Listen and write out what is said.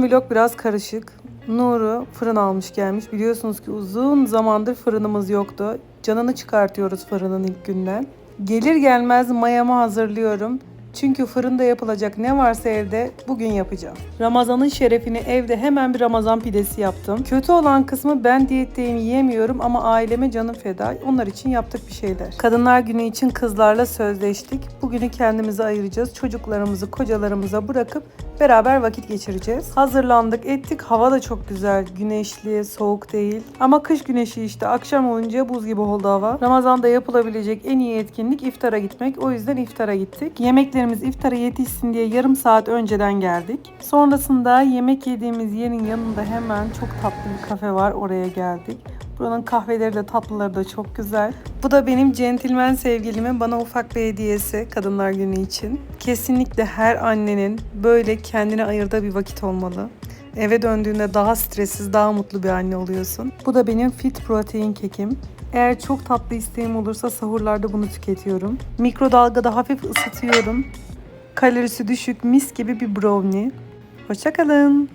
Vlog biraz karışık. Nur'u fırın almış gelmiş. Biliyorsunuz ki uzun zamandır fırınımız yoktu. Canını çıkartıyoruz fırının ilk günden. Gelir gelmez mayamı hazırlıyorum. Çünkü fırında yapılacak ne varsa evde bugün yapacağım. Ramazanın şerefini evde hemen bir Ramazan pidesi yaptım. Kötü olan kısmı ben diyetteyim yiyemiyorum ama aileme canım feda. Onlar için yaptık bir şeyler. Kadınlar günü için kızlarla sözleştik. Bugünü kendimize ayıracağız. Çocuklarımızı kocalarımıza bırakıp beraber vakit geçireceğiz. Hazırlandık ettik. Hava da çok güzel. Güneşli, soğuk değil. Ama kış güneşi işte. Akşam olunca buz gibi oldu hava. Ramazan'da yapılabilecek en iyi etkinlik iftara gitmek. O yüzden iftara gittik. Yemeklerimiz iftara yetişsin diye yarım saat önceden geldik. Sonrasında yemek yediğimiz yerin yanında hemen çok tatlı bir kafe var. Oraya geldik. Buranın kahveleri de tatlıları da çok güzel. Bu da benim centilmen sevgilimin bana ufak bir hediyesi Kadınlar Günü için. Kesinlikle her annenin böyle kendine ayırdığı bir vakit olmalı. Eve döndüğünde daha stressiz, daha mutlu bir anne oluyorsun. Bu da benim fit protein kekim. Eğer çok tatlı isteğim olursa sahurlarda bunu tüketiyorum. Mikrodalgada hafif ısıtıyorum. Kalorisi düşük mis gibi bir brownie. Hoşçakalın.